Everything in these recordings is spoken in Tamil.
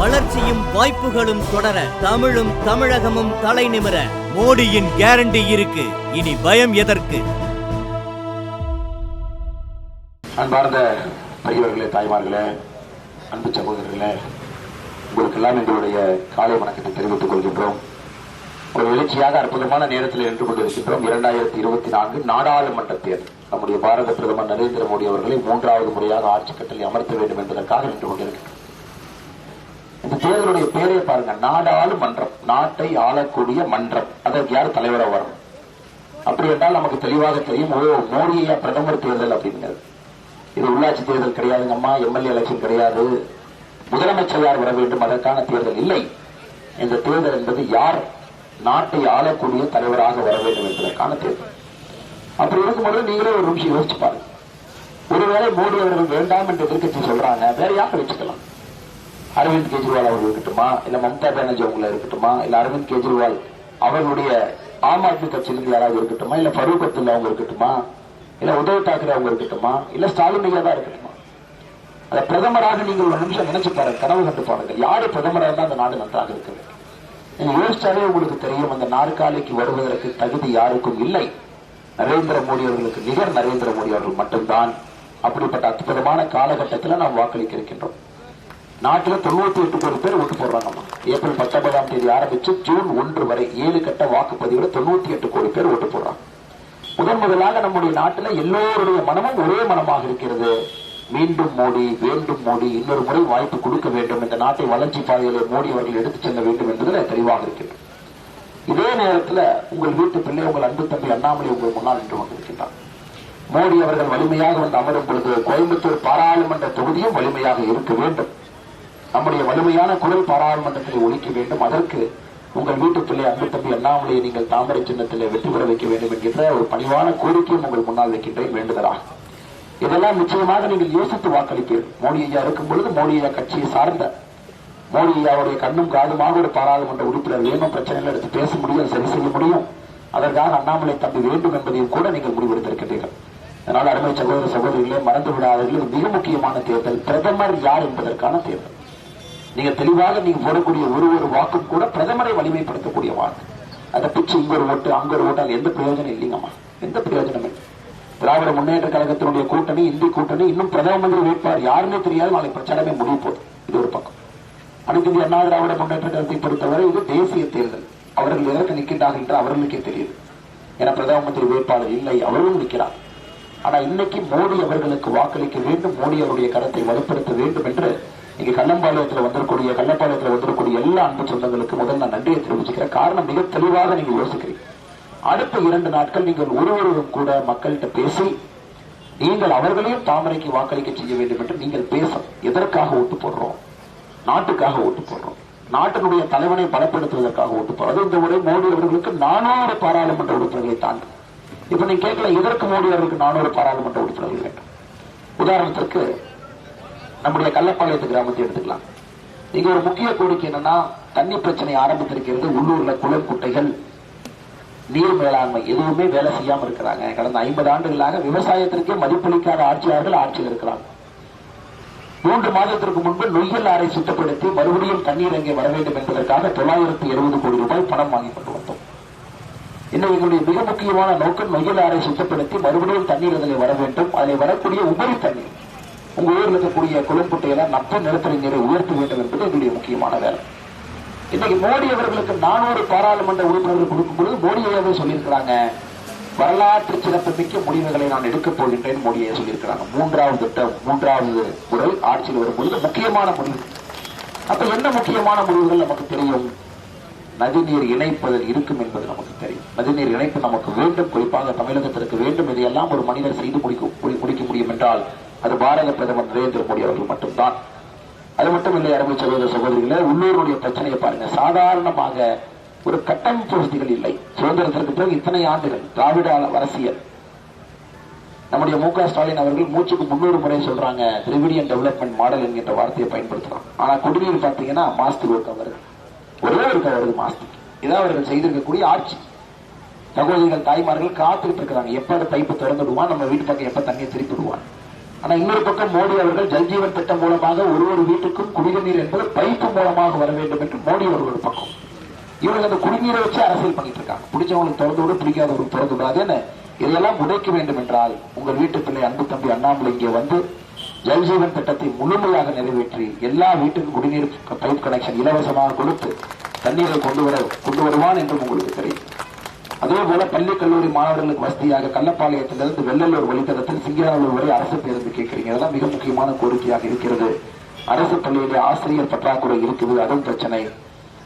வளர்ச்சியும் வாய்ப்புகளும் தொடர தமிழும் தமிழகமும் தலை நிமிர மோடியின் கேரண்டி இருக்கு. இனி பயம் எதற்கு? அன்பார்ந்த பெரியவர்களே தாய்மார்களே அன்பு சகோதரர்களே உங்களுக்கெல்லாம் எங்களுடைய காலை வணக்கத்தை தெரிவித்துக் கொள்கின்றோம். ஒரு எழுச்சியாக அற்புதமான நேரத்தில் நின்று கொண்டிருக்கின்றோம். இரண்டாயிரத்தி இருபத்தி நான்கு நாடாளுமன்ற தேர்தல். நம்முடைய பாரத பிரதமர் நரேந்திர மோடி அவர்களை மூன்றாவது முறையாக ஆட்சி கட்டளை அமர்த்த வேண்டும் என்பதற்காக நின்று கொண்டிருக்கின்றோம். தேர்தலுடைய பேரே பாருங்க. நாடாளுமன்றம் நாட்டை ஆளக்கூடிய மன்றம். அதற்கு யார் தலைவராக வரும்? அப்படி என்றால் நமக்கு தெளிவாக தெரியும் ஓ மோடியா பிரதமர் தேர்தல் அப்படிங்கிறது. இது உள்ளாட்சி தேர்தல் கிடையாதுங்கம்மா. எம்எல்ஏ எலெக்ஷன் கிடையாது. முதலமைச்சர் யார் வர வேண்டும். அதற்கான தேர்தல் இல்லை. இந்த தேர்தல் என்பது யார் நாட்டை ஆளக்கூடிய தலைவராக வர வேண்டும் என்பதற்கான தேர்தல். அப்படி இருக்கும்போது நீங்களே ஒரு நிமிஷம் யோசிச்சு பாருங்க. ஒருவேளை மோடி அவர்கள் வேண்டாம் என்று எதிர்கட்சி சொல்றாங்க. வேற யாரை வச்சுக்கலாம் அரவிந்த் கெஜ்ரிவால் அவர்கள் இருக்கட்டுமா? இல்ல மம்தா பானர்ஜி அவங்கள இருக்கட்டுமா? இல்ல அரவிந்த் கெஜ்ரிவால் அவர்களுடைய ஆம் ஆத்மி கட்சியிலிருந்து யாராவது இருக்கட்டுமா? இல்ல ஃபரூக் அப்துல்லா அவங்க இருக்கட்டுமா? இல்ல உத்தவ் தாக்கரே அவங்க இருக்கட்டுமா? இல்ல ஸ்டாலின் ஐயா தான் இருக்கட்டுமா? அத பிரதமராக நீங்கள் ஒரு நிமிஷம் நினைச்சு பாருங்க கனவு கண்டு பாருங்க. யாரு பிரதமராக இருந்தால் அந்த நாடு நன்றாக இருக்கிறது நீங்க யோசிச்சாலே உங்களுக்கு தெரியும் அந்த நாற்காலிக்கு வருவதற்கு தகுதி யாருக்கும் இல்லை. நரேந்திர மோடி அவர்களுக்கு நிகர் நரேந்திர மோடி அவர்கள் மட்டும்தான். அப்படிப்பட்ட அற்புதமான காலகட்டத்தில் நாம் வாக்களிக்க இருக்கின்றோம். நாட்டில் தொண்ணூத்தி எட்டு கோடி பேர் ஓட்டு போடுறாங்கம்மா ஏப்ரல் பத்தொன்பதாம் தேதி ஆரம்பிச்சு ஜூன் ஒன்று வரை ஏழு கட்ட வாக்குப்பதிவுல தொண்ணூத்தி எட்டு கோடி பேர் ஓட்டு போடுறாங்க. முதன் முதலாக நம்முடைய நாட்டில் எல்லோருடைய மனமும் ஒரே மனமாக இருக்கிறது. மீண்டும் மோடி வேண்டும் மோடி இன்னொரு முறை வாய்ப்பு கொடுக்க வேண்டும். இந்த நாட்டை வளர்ச்சி பாதையிலே மோடி அவர்கள் எடுத்துச் செல்ல வேண்டும் என்பதில் தெளிவாக இருக்கிறது இதே நேரத்தில் உங்கள் வீட்டு பிள்ளை உங்கள் அன்பு தம்பி அண்ணாமலை உங்கள் முன்னால் நின்று கொண்டிருக்கின்றார். மோடி அவர்கள் வலிமையாக வந்து அமரும் பொழுது கோயம்புத்தூர் பாராளுமன்ற தொகுதியும் வலிமையாக இருக்க வேண்டும். நம்முடைய வலிமையான குரல் பாராளுமன்றத்தில் ஒழிக்க வேண்டும். அதற்கு உங்கள் வீட்டு பிள்ளை அன்பு தம்பி அண்ணாமலையை நீங்கள் தாமரை சின்னத்தில் வெற்றி பெற வைக்க வேண்டும் என்கின்ற ஒரு பணிவான கோரிக்கையும் உங்கள் முன்னால் வைக்கின்றேன். வேண்டுதலாக. இதெல்லாம் நிச்சயமாக நீங்கள் யோசித்து வாக்களிப்பீர்கள். மோடி ஐயா இருக்கும் பொழுது மோடி ஐயா கட்சியை சார்ந்த மோடி ஐயாவுடைய கண்ணும் காதுமாக ஒரு பாராளுமன்ற உறுப்பினர் வேணும் பிரச்சனைகள் எடுத்து பேச முடியும் சரி செய்ய முடியும். அதற்காக அண்ணாமலை தம்பி வேண்டும் என்பதையும் கூட நீங்கள் முடிவெடுத்திருக்கின்றீர்கள். அதனால் அருமை சகோதர சகோதரிகளே மறந்து விடாதீர்கள் மிக முக்கியமான தேர்தல். பிரதமர் யார் என்பதற்கான தேர்தல். நீங்க தெளிவாக நீங்க போடக்கூடிய ஒரு ஒரு வாக்கும் கூட பிரதமரை வலிமைப்படுத்தக்கூடிய வாக்கு. அதை பிச்சு இங்க ஒரு ஓட்டு அங்க ஒரு ஓட்டு அது எந்த பிரயோஜனம் இல்லைங்கம்மா. எந்த பிரயோஜனம் இல்லை. திராவிட முன்னேற்ற கழகத்தினுடைய கூட்டணி இந்தி கூட்டணி இன்னும் பிரதம மந்திரி வேட்பாளர் யாருமே தெரியாது. நாளை பிரச்சாரமே முடிவு போகுது. இது ஒரு பக்கம். அனைத்து இந்திய அண்ணா திராவிட முன்னேற்ற கழகத்தை பொறுத்தவரை இது தேசிய தேர்தல். அவர்கள் எதற்கு நிற்கின்றார்கள் என்று அவர்களுக்கே தெரியுது. என பிரதம மந்திரி வேட்பாளர் இல்லை அவர்களும் நிற்கிறார். ஆனா இன்னைக்கு மோடி அவர்களுக்கு வாக்களிக்க வேண்டும் மோடி அவருடைய கருத்தை வலுப்படுத்த வேண்டும் என்று இங்க கள்ளம்பாளையத்துல வந்துடக்கூடிய கள்ளப்பாளையத்துல வந்துடக்கூடிய எல்லா அன்பு சொந்தங்களுக்கு முதல் நான் நன்றியை தெரிவிச்சுக்கிறேன். காரணம் மிக தெளிவாக நீங்க யோசிக்கிறீங்க. அடுத்த இரண்டு நாட்கள் நீங்கள் ஒருவரும் கூட மக்கள்கிட்ட பேசி நீங்கள் அவர்களையும் தாமரைக்கு வாக்களிக்க செய்ய வேண்டும் என்று நீங்கள் பேசணும். எதற்காக ஓட்டு போடுறோம்? நாட்டுக்காக ஓட்டு போடுறோம். நாட்டினுடைய தலைவனை பலப்படுத்துவதற்காக ஓட்டு போடுறோம். அது இந்த முறை மோடி அவர்களுக்கு நானூறு பாராளுமன்ற உறுப்பினர்களை தாண்டி. இப்ப நீங்க கேட்கல எதற்கு மோடி அவர்களுக்கு நானூறு பாராளுமன்ற உறுப்பினர்கள் வேண்டும்? உதாரணத்திற்கு நம்முடைய கள்ளப்பாளையத்து கிராமத்தை எடுத்துக்கலாம். இங்க ஒரு முக்கிய கோரிக்கை என்னன்னா தண்ணி பிரச்சனை ஆரம்பித்திருக்கிறது உள்ளூர்ல குளம் குட்டைகள் நீர் மேலாண்மை. எதுவுமே வேலை செய்யாம இருக்கிறாங்க. கடந்த ஐம்பது ஆண்டுகளாக விவசாயத்திற்கே மதிப்பளிக்காத ஆட்சியாளர்கள் ஆட்சியில் இருக்கிறாங்க. மூன்று மாதத்திற்கு முன்பு நொய்யல் ஆறை சுத்தப்படுத்தி மறுபடியும் தண்ணீர் அங்கே வர வேண்டும் என்பதற்காக தொள்ளாயிரத்தி எழுபது கோடி ரூபாய் பணம் வாங்கி கொண்டு வந்தோம். இன்னும் எங்களுடைய மிக முக்கியமான நோக்கம் நொய்யல் ஆறை சுத்தப்படுத்தி மறுபடியும் தண்ணீர் அதில் வர வேண்டும். அதில் வரக்கூடிய உபரி தண்ணீர். உங்க இருக்கக்கூடிய குளம்புட்டையெல்லாம் நப்ப நிலத்தடி நீரை உயர்த்த வேண்டும் என்பது எங்களுடைய முக்கியமான வேலை. இன்னைக்கு மோடி அவர்களுக்கு நானூறு பாராளுமன்ற உறுப்பினர்கள் கொடுக்கும் பொழுது மோடி சொல்லியிருக்கிறாங்க வரலாற்று சிறப்புமிக்க முடிவுகளை நான் எடுக்கப் போகின்றேன் மோடியை சொல்லியிருக்கிறாங்க. மூன்றாவது திட்டம் மூன்றாவது முறை ஆட்சியில் வரும்பொழுது முக்கியமான முடிவு. அப்ப என்ன முக்கியமான முடிவுகள் நமக்கு தெரியும்? நதிநீர் இணைப்பதில் இருக்கும் என்பது நமக்கு தெரியும். நதிநீர் இணைப்பு நமக்கு வேண்டும். குறிப்பாக தமிழகத்திற்கு வேண்டும். இதையெல்லாம் ஒரு மனிதர் செய்து முடிக்க முடிக்க முடியும் என்றால் அது பாரத பிரதமர் நரேந்திர மோடி அவர்கள் மட்டும்தான். அது மட்டும் இல்லை அருமை சகோதர சகோதரிகளே உள்ளூருடைய பிரச்சனையை பாருங்க. சாதாரணமாக ஒரு கட்டமைப்பு வசதிகள் இல்லை. சுதந்திரத்திற்கு பிறகு இத்தனை ஆண்டுகள் திராவிட அரசியல். நம்முடைய மு க ஸ்டாலின் அவர்கள் மூச்சுக்கு முன்னூறு முறை சொல்றாங்க திரிவிடியன் டெவலப்மெண்ட் மாடல் என்கின்ற வார்த்தையை பயன்படுத்துறாங்க ஆனா குடிநீர் பார்த்தீங்கன்னா மாசத்துக்கு ஒரு வருது ஒரே ஒரு வருது மாசத்துக்கு இதான் அவர்கள் செய்திருக்கக்கூடிய ஆட்சி. சகோதரிகள் தாய்மார்கள் காத்துக்கிட்டு இருக்கிறாங்க. எப்ப அந்த பைப்பு திறந்துடுவான் நம்ம வீட்டு பக்கம் எப்ப தண்ணியை திருப்பி விடுவான் ஆனா இன்னொரு பக்கம் மோடி அவர்கள் ஜல்ஜீவன் திட்டம் மூலமாக ஒரு ஒரு வீட்டுக்கும் குடிநீர் என்பது பைப்பு மூலமாக வர வேண்டும் என்று மோடி அவர்கள் ஒரு பக்கம். இவங்க அந்த குடிநீரை வச்சு அரசியல் பண்ணிட்டு இருக்காங்க. பிடிச்சவங்களுக்கு திறந்து விட பிடிக்காதவங்களுக்கு திறந்து விடாதுன்னு இதையெல்லாம் உடைக்க வேண்டும் என்றால் உங்கள் வீட்டு பிள்ளை அன்பு தம்பி அண்ணாமலை இங்கே வந்து ஜல்ஜீவன் திட்டத்தை முழுமையாக நிறைவேற்றி எல்லா வீட்டுக்கும் குடிநீர் பைப் கனெக்ஷன் இலவசமாக கொடுத்து தண்ணீரை கொண்டு வர கொண்டு வருவான் என்றும் உங்களுக்கு தெரியும். அதே போல பள்ளி கல்லூரி மாணவர்களுக்கு வசதியாக கள்ளப்பாளையத்திலிருந்து வெள்ளலூர் வழித்தடத்தில் சிங்கநல்லூர் வரை அரசு பேருந்து கேட்கிறீங்க. அதெல்லாம் மிக முக்கியமான கோரிக்கையாக இருக்கிறது. அரசு பள்ளியிலே ஆசிரியர் பற்றாக்குறை இருக்குது. அதுவும் பிரச்சனை.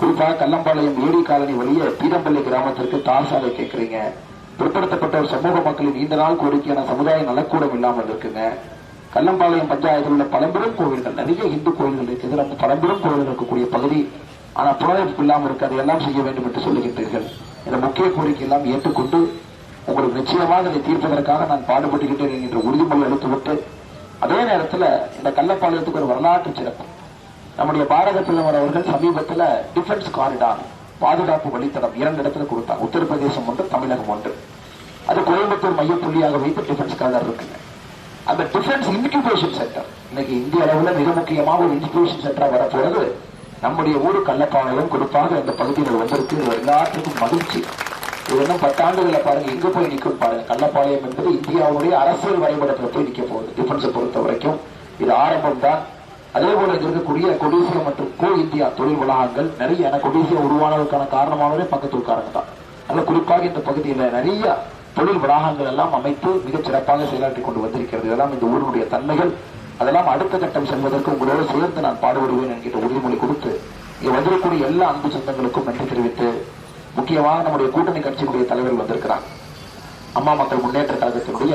குறிப்பாக கல்லம்பாளையம் ஏரி காலனி வழியே பீரம்பள்ளி கிராமத்திற்கு தார் சாலை கேட்கிறீங்க. பிற்படுத்தப்பட்டோர் சமூக மக்களின் நீண்ட நாள் கோரிக்கையான சமுதாய நலக்கூடம் இல்லாமல் இருக்குங்க. கல்லம்பாளையம் பஞ்சாயத்தில் உள்ள பழம்பெரும் கோவில்கள் நிறைய இந்து கோவில்கள் இருக்குது நம்ம பழம்பெரும் கோவில்கள் இருக்கக்கூடிய பகுதி ஆனா புனரமைப்பு இல்லாமல் இருக்கு. அதையெல்லாம் செய்ய வேண்டும் என்று சொல்லுகின்றீர்கள். இந்த முக்கிய கோரிக்கை எல்லாம் ஏற்றுக்கொண்டு உங்களுக்கு நிச்சயமாக இதை தீர்ப்பதற்காக நான் பாடுபட்டுகின்றேன் என்கின்ற உறுதிமொழி அளித்துவிட்டு அதே நேரத்தில் இந்த கள்ளப்பாளையத்துக்கு ஒரு வரலாற்று சிறப்பு. நம்முடைய பாரத பிரதமர் அவர்கள் சமீபத்தில் டிஃபென்ஸ் காரிடார் பாதுகாப்பு வழித்தடம் இரண்டு இடத்துல கொடுத்தாங்க. உத்தரப்பிரதேசம் ஒன்று தமிழகம் ஒன்று. அது கோயம்புத்தூர் மையப்புள்ளியாக வைத்து டிஃபென்ஸ் காரிடார் இருக்குங்க. அந்த டிஃபென்ஸ் இன்குபேஷன் சென்டர் இன்னைக்கு இந்திய அளவில் மிக முக்கியமாக ஒரு இன்குபேஷன் சென்டராக வரப்போறது நம்முடைய ஊரு கள்ளப்பாளையம் குறிப்பாக இந்த பகுதியில் வந்திருக்கு. இது எல்லாத்துக்கும் மகிழ்ச்சி. இது இன்னும் பத்தாண்டுகளை பாருங்க எங்க போய் நிற்கும் பாருங்க. கள்ளப்பாளையம் என்பது இந்தியாவுடைய அரசியல் வரைபடத்தில் போய் நிற்க போகுது. டிஃபென்ஸை பொறுத்த வரைக்கும். இது ஆரம்பம் தான் அதே போல இங்க இருக்கக்கூடிய கொடிசியா மற்றும் கோ இந்தியா தொழில் வளாகங்கள் நிறைய ஏன்னா கொடிசியா உருவானதற்கான காரணமானவரே பக்கத்தூர்காரங்க தான் அதனால குறிப்பாக இந்த பகுதியில் நிறைய தொழில் வளாகங்கள் எல்லாம் அமைத்து மிகச் சிறப்பாக செயலாற்றி கொண்டு வந்திருக்கிறது. இதெல்லாம் இந்த ஊரினுடைய தன்மைகள். அதெல்லாம் அடுத்த கட்டம் செல்வதற்கு உங்களோடு சேர்ந்து நான் பாடுபடுவேன் என்கிற உறுதிமொழி கொடுத்து இங்க வந்திருக்கக்கூடிய எல்லா அன்பு சொந்தங்களுக்கும் நன்றி தெரிவித்து முக்கியமாக நம்முடைய கூட்டணி கட்சியினுடைய தலைவர்கள் வந்திருக்கிறார். அம்மா மக்கள் முன்னேற்ற கழகத்தினுடைய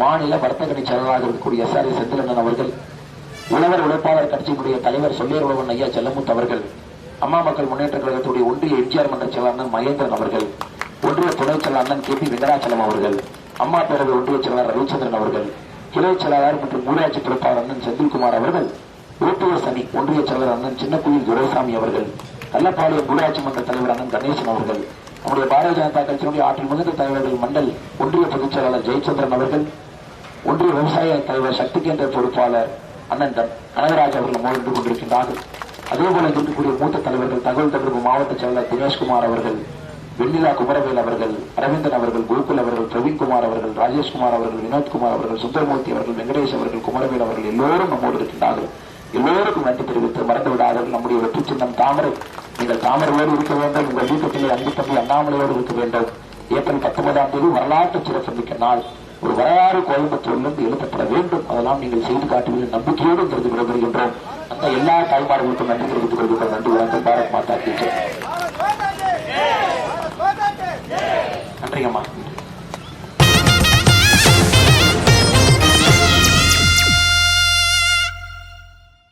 மாநில வர்த்தகணி செயலாளராக இருக்கக்கூடிய எஸ் ஆர் செந்திலண்ணன் அவர்கள் உழவர் உழைப்பாளர் கட்சியினுடைய தலைவர் சொல்லியர் உழவன் ஐயா செல்லமுத்து அவர்கள் அம்மா மக்கள் முன்னேற்ற கழகத்துடைய ஒன்றிய எம்ஜிஆர் மன்ற செயலாளர் மகேந்திரன் அவர்கள் ஒன்றிய துணை செயலாளர் கே பி வெங்கடாச்சலம் அவர்கள் அம்மா பேரவை ஒன்றிய செயலாளர் ரவிச்சந்திரன் அவர்கள் கிளை செயலாளர் மற்றும் ஊராட்சி பொறுப்பாளர் அண்ணன் செந்தில்குமார் அவர்கள் ஓபிஎஸ் அணி ஒன்றிய செயலர் அண்ணன் சின்னக்குயில் துரைசாமி அவர்கள் கள்ளப்பாளையம் ஊராட்சி மன்ற தலைவர் அண்ணன் கணேசன் அவர்கள் நம்முடைய பாரதிய ஜனதா கட்சியினுடைய ஆற்றல் மிகுந்த தலைவர்கள் மண்டல் ஒன்றிய பொதுச் செயலாளர் ஜெயச்சந்திரன் அவர்கள் ஒன்றிய விவசாய தலைவர் சக்தி கேந்திர பொறுப்பாளர் அண்ணன் கனகராஜ் அவர்கள் மோதிட்டு கொண்டிருக்கின்றார்கள். அதே போல இருக்கக்கூடிய மூத்த தலைவர்கள் தகவல் தொடர்பு மாவட்ட செயலாளர் தினேஷ்குமார் அவர்கள் வெண்ணிலா குமரவேல் அவர்கள் அரவிந்தன் அவர்கள் கோகுல் அவர்கள் பிரவீன்குமார் அவர்கள் ராஜேஷ்குமார் அவர்கள் வினோத்குமார் அவர்கள் சுந்தரமூர்த்தி அவர்கள் வெங்கடேஷ் அவர்கள் குமரவேல் அவர்கள் எல்லோரும் நம்மோடு இருக்கின்றார்கள். எல்லோருக்கும் நன்றி தெரிவித்து மறந்து விடாதவர்கள் நம்முடைய வெற்றி சின்னம் தாமரை. நீங்கள் தாமரையோடு இருக்க வேண்டும் உங்கள் வீட்டுக்குள்ளே அன்பு தம்பி அண்ணாமலையோடு இருக்க வேண்டும். ஏப்ரல் பத்தொன்பதாம் தேதி வரலாற்று சந்திக்க நாள். ஒரு வரலாறு கோயம்புத்தூர்லிருந்து எழுதப்பட வேண்டும். அதெல்லாம் நீங்கள் செய்து காட்டுவதில் நம்பிக்கையோடு இருந்து விடைபெறுகின்றோம் அந்த எல்லா தாய்மார்களுக்கும் நன்றி தெரிவித்துக் கொள்கின்ற நன்றி வணக்கம். பாரத் மாதா கீச்சர் family.